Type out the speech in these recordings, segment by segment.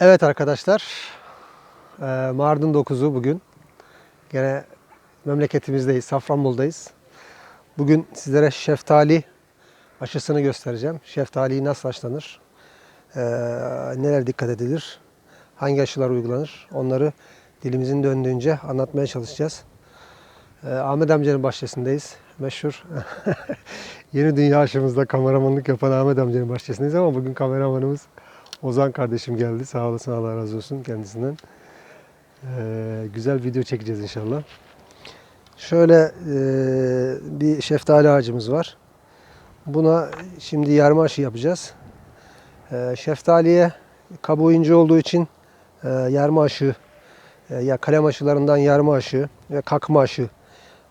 Evet arkadaşlar, eee, Mardin 9'u bugün. Gene memleketimizdeyiz, Safranbolu'dayız. Bugün sizlere şeftali aşısını göstereceğim. Şeftaliyi nasıl aşılanır, eee, neler dikkat edilir, hangi aşılar uygulanır onları dilimizin döndüğünce anlatmaya çalışacağız. Eee, Ahmet amcanın bahçesindeyiz. Meşhur yeni dünya aşımızda kameramanlık yapan Ahmet amcanın bahçesindeyiz ama bugün kameramanımız Ozan kardeşim geldi. Sağ olasın Allah razı olsun kendisinden. Ee, güzel video çekeceğiz inşallah. Şöyle e, bir şeftali ağacımız var. Buna şimdi yarma aşı yapacağız. Ee, şeftaliye kabuğu ince olduğu için e, yarma aşı e, ya kalem aşılarından yarma aşı ve kakma aşı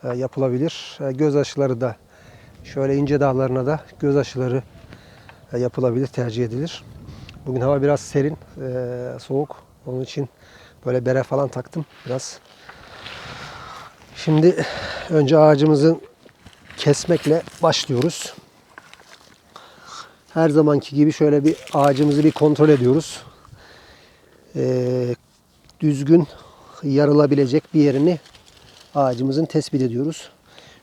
e, yapılabilir. E, göz aşıları da şöyle ince dallarına da göz aşıları e, yapılabilir, tercih edilir. Bugün hava biraz serin, eee, soğuk. Onun için böyle bere falan taktım biraz. Şimdi önce ağacımızı kesmekle başlıyoruz. Her zamanki gibi şöyle bir ağacımızı bir kontrol ediyoruz. Eee, düzgün yarılabilecek bir yerini ağacımızın tespit ediyoruz.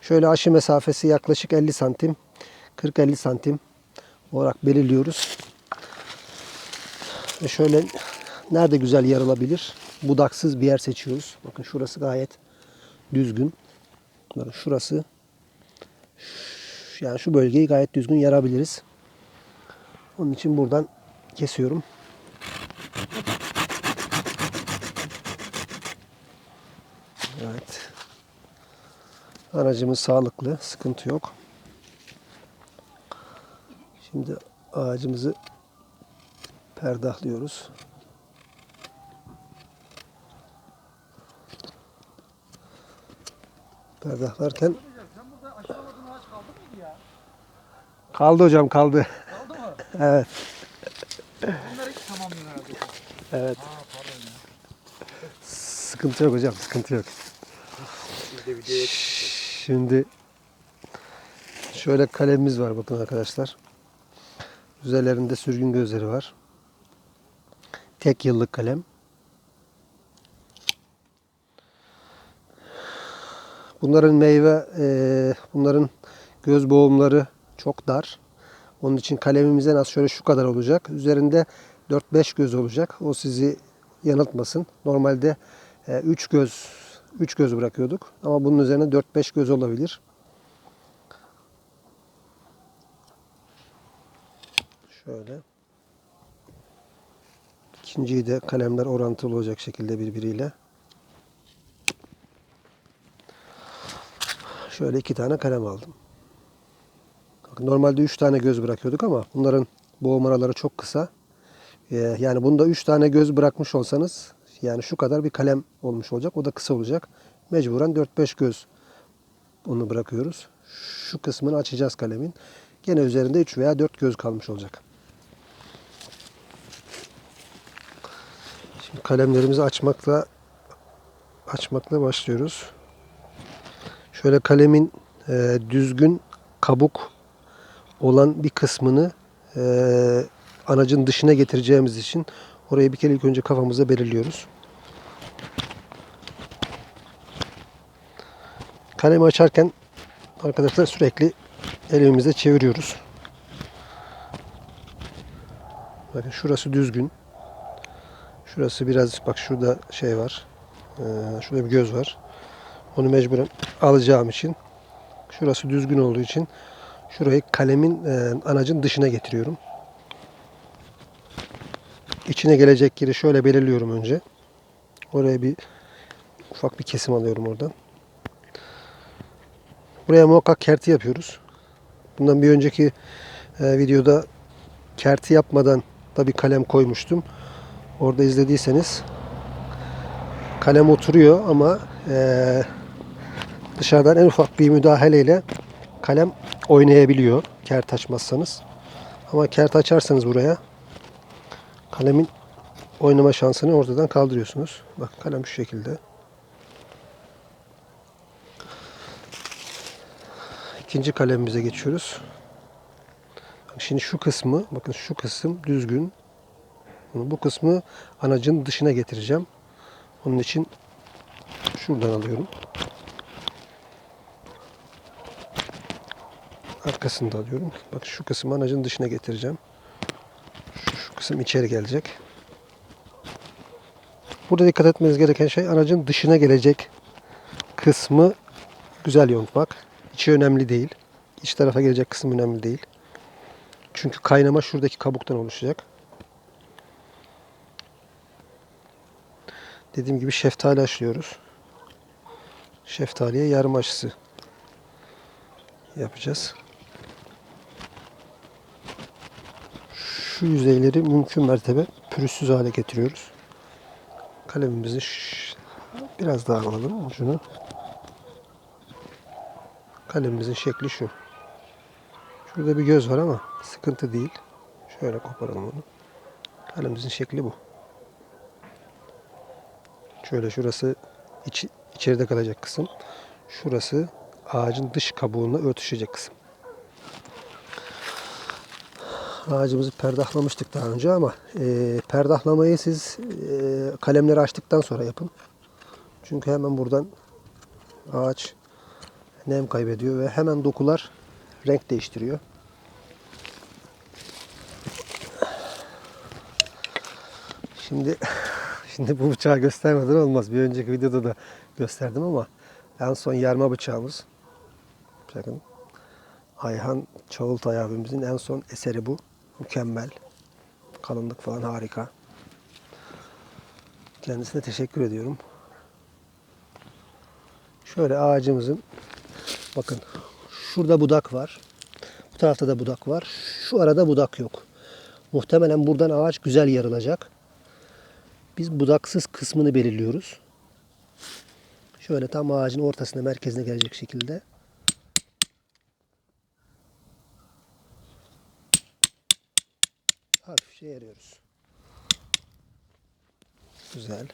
Şöyle aşı mesafesi yaklaşık 50 santim, 40-50 santim olarak belirliyoruz. Şöyle nerede güzel yarılabilir? Budaksız bir yer seçiyoruz. Bakın şurası gayet düzgün. Bakın şurası yani şu bölgeyi gayet düzgün yarabiliriz. Onun için buradan kesiyorum. Evet. Aracımız sağlıklı, sıkıntı yok. Şimdi ağacımızı perdahlıyoruz. Perdahlarken Sen burada ağaç kaldı mıydı ya? kaldı hocam kaldı. Kaldı mı? Evet. Bunları tamamlıyorsun herhalde. Evet. Ha pardon ya. Sıkıntı yok hocam, sıkıntı yok. Şimdi şöyle kalemimiz var bakın arkadaşlar. Üzerlerinde sürgün gözleri var. Tek yıllık kalem. Bunların meyve, eee, bunların göz boğumları çok dar. Onun için kalemimizden az şöyle şu kadar olacak. Üzerinde 4-5 göz olacak. O sizi yanıltmasın. Normalde 3 göz 3 göz bırakıyorduk. Ama bunun üzerine 4-5 göz olabilir. Şöyle. İkinciyi de kalemler orantılı olacak şekilde birbiriyle. Şöyle iki tane kalem aldım. Normalde üç tane göz bırakıyorduk ama bunların boğum araları çok kısa. Ee, yani bunda üç tane göz bırakmış olsanız yani şu kadar bir kalem olmuş olacak. O da kısa olacak. Mecburen 4-5 göz onu bırakıyoruz. Şu kısmını açacağız kalemin. Gene üzerinde 3 veya 4 göz kalmış olacak. Şimdi kalemlerimizi açmakla açmakla başlıyoruz. Şöyle kalemin e, düzgün kabuk olan bir kısmını e, anacın dışına getireceğimiz için orayı bir kere ilk önce kafamıza belirliyoruz. Kalemi açarken arkadaşlar sürekli elimizde çeviriyoruz. Bakın şurası düzgün. Şurası biraz bak şurada şey var. Ee, şurada bir göz var. Onu mecburen alacağım için şurası düzgün olduğu için şurayı kalemin e, anacın dışına getiriyorum. İçine gelecek yeri şöyle belirliyorum önce. Oraya bir ufak bir kesim alıyorum oradan. Buraya muhakkak kerti yapıyoruz. Bundan bir önceki e, videoda kerti yapmadan da bir kalem koymuştum. Orada izlediyseniz kalem oturuyor ama e, dışarıdan en ufak bir müdahaleyle kalem oynayabiliyor kert açmazsanız. Ama kert açarsanız buraya kalemin oynama şansını ortadan kaldırıyorsunuz. Bak kalem şu şekilde. İkinci kalemimize geçiyoruz. Şimdi şu kısmı, bakın şu kısım düzgün. Bunu- Bu kısmı anacın dışına getireceğim. Onun için şuradan alıyorum. Arkasını da alıyorum. Bak şu kısmı anacın dışına getireceğim. Şu, şu kısım içeri gelecek. Burada dikkat etmeniz gereken şey aracın dışına gelecek kısmı güzel yontmak. İçi önemli değil. İç tarafa gelecek kısım önemli değil. Çünkü kaynama şuradaki kabuktan oluşacak. Dediğim gibi şeftali aşlıyoruz. Şeftaliye yarım aşısı yapacağız. Şu yüzeyleri mümkün mertebe pürüzsüz hale getiriyoruz. Kalemimizi biraz daha alalım ucunu. Kalemimizin şekli şu. Şurada bir göz var ama sıkıntı değil. Şöyle koparalım onu. Kalemimizin şekli bu. Şöyle şurası iç, içeride kalacak kısım. Şurası ağacın dış kabuğuna örtüşecek kısım. Ağacımızı perdahlamıştık daha önce ama e, perdahlamayı siz e, kalemleri açtıktan sonra yapın. Çünkü hemen buradan ağaç nem kaybediyor ve hemen dokular renk değiştiriyor. Şimdi şimdi bu bıçağı göstermeden olmaz. Bir önceki videoda da gösterdim ama en son yarma bıçağımız. Bakın. Ayhan Çağıltay abimizin en son eseri bu. Mükemmel. Kalınlık falan harika. Kendisine teşekkür ediyorum. Şöyle ağacımızın bakın şurada budak var. Bu tarafta da budak var. Şu arada budak yok. Muhtemelen buradan ağaç güzel yarılacak. Biz budaksız kısmını belirliyoruz. Şöyle tam ağacın ortasına merkezine gelecek şekilde. Hafifçe yarıyoruz. Güzel.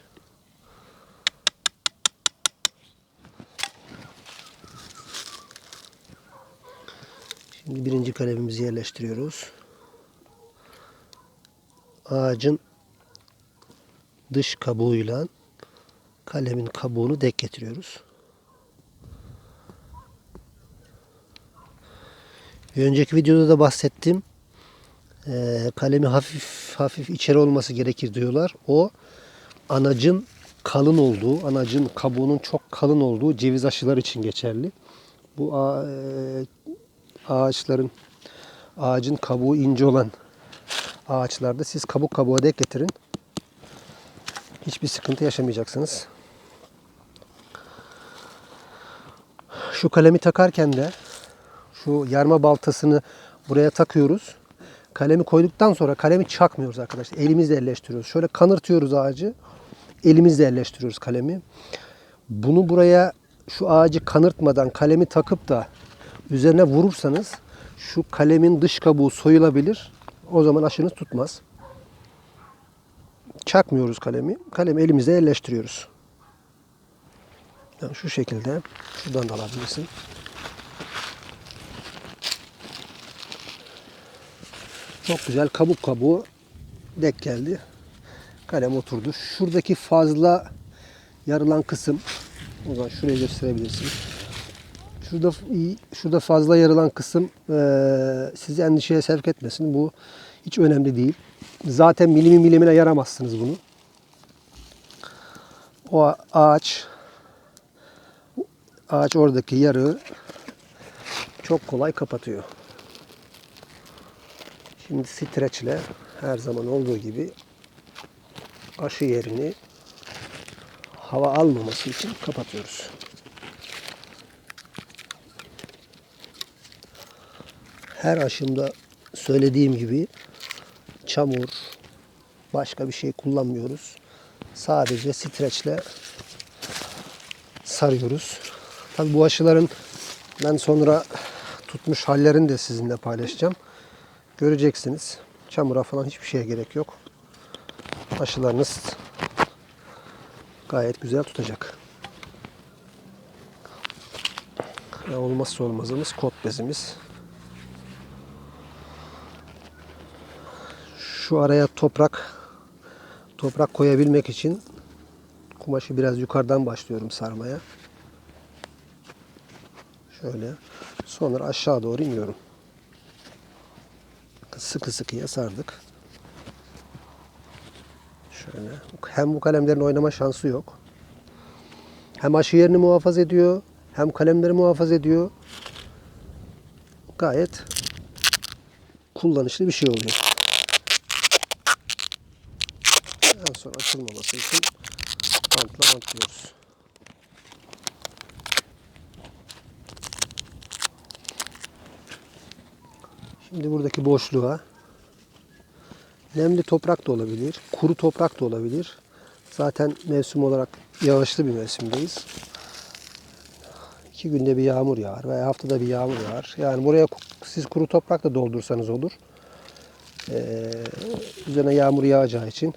Şimdi birinci kalemimizi yerleştiriyoruz. Ağacın dış kabuğuyla kalemin kabuğunu denk getiriyoruz. Bir önceki videoda da bahsettim. Ee, kalemi hafif hafif içeri olması gerekir diyorlar. O anacın kalın olduğu, anacın kabuğunun çok kalın olduğu ceviz aşılar için geçerli. Bu e, ağaçların ağacın kabuğu ince olan ağaçlarda siz kabuk kabuğa denk getirin. Hiçbir sıkıntı yaşamayacaksınız. Şu kalemi takarken de şu yarma baltasını buraya takıyoruz. Kalemi koyduktan sonra kalemi çakmıyoruz arkadaşlar. Elimizle yerleştiriyoruz. Şöyle kanırtıyoruz ağacı. Elimizle yerleştiriyoruz kalemi. Bunu buraya şu ağacı kanırtmadan kalemi takıp da üzerine vurursanız şu kalemin dış kabuğu soyulabilir. O zaman aşınız tutmaz. Çakmıyoruz kalemi. Kalemi elimize yerleştiriyoruz. Yani şu şekilde. Şuradan da alabilirsin. Çok güzel kabuk kabuğu dek geldi. Kalem oturdu. Şuradaki fazla yarılan kısım o zaman şuraya gösterebilirsin. Şurada şurada fazla yarılan kısım eee, sizi endişeye sevk etmesin. Bu hiç önemli değil. Zaten milimi milimine yaramazsınız bunu. O ağaç ağaç oradaki yarığı çok kolay kapatıyor. Şimdi streçle her zaman olduğu gibi aşı yerini hava almaması için kapatıyoruz. Her aşımda söylediğim gibi çamur, başka bir şey kullanmıyoruz. Sadece streçle sarıyoruz. Tabi bu aşıların ben sonra tutmuş hallerini de sizinle paylaşacağım. Göreceksiniz. Çamura falan hiçbir şeye gerek yok. Aşılarınız gayet güzel tutacak. Ve olmazsa olmazımız kot bezimiz. Şu araya toprak toprak koyabilmek için kumaşı biraz yukarıdan başlıyorum sarmaya. Şöyle. Sonra aşağı doğru iniyorum. Sıkı sıkıya sardık. Şöyle. Hem bu kalemlerin oynama şansı yok. Hem aşı yerini muhafaza ediyor. Hem kalemleri muhafaza ediyor. Gayet kullanışlı bir şey oluyor. En son açılmaması için bantla bantlıyoruz. Şimdi buradaki boşluğa nemli toprak da olabilir, kuru toprak da olabilir. Zaten mevsim olarak yağışlı bir mevsimdeyiz. İki günde bir yağmur yağar veya haftada bir yağmur yağar. Yani buraya siz kuru toprak da doldursanız olur. Ee, üzerine yağmur yağacağı için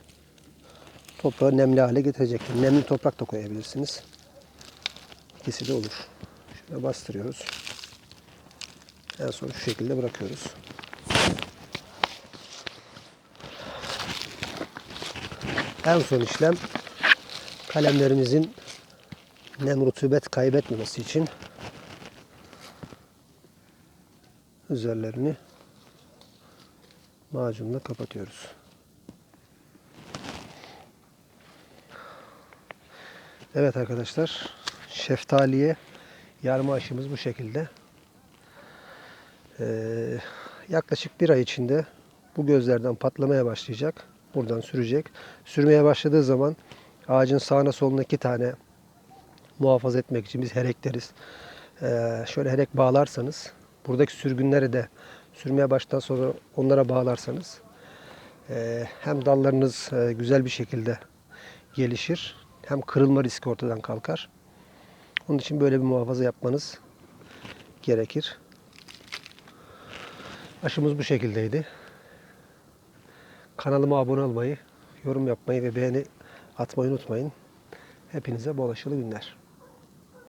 toprağı nemli hale getirecektir. Nemli toprak da koyabilirsiniz. İkisi de olur. Şöyle bastırıyoruz. En son şu şekilde bırakıyoruz. En son işlem kalemlerimizin nem rutubet kaybetmemesi için üzerlerini macunla kapatıyoruz. Evet arkadaşlar şeftaliye yarma aşımız bu şekilde. Ee, yaklaşık bir ay içinde bu gözlerden patlamaya başlayacak. Buradan sürecek. Sürmeye başladığı zaman ağacın sağına soluna iki tane muhafaza etmek için biz herek deriz. Ee, şöyle herek bağlarsanız buradaki sürgünleri de sürmeye baştan sonra onlara bağlarsanız e, hem dallarınız e, güzel bir şekilde gelişir hem kırılma riski ortadan kalkar. Onun için böyle bir muhafaza yapmanız gerekir. Aşımız bu şekildeydi. Kanalıma abone olmayı, yorum yapmayı ve beğeni atmayı unutmayın. Hepinize bol aşılı günler.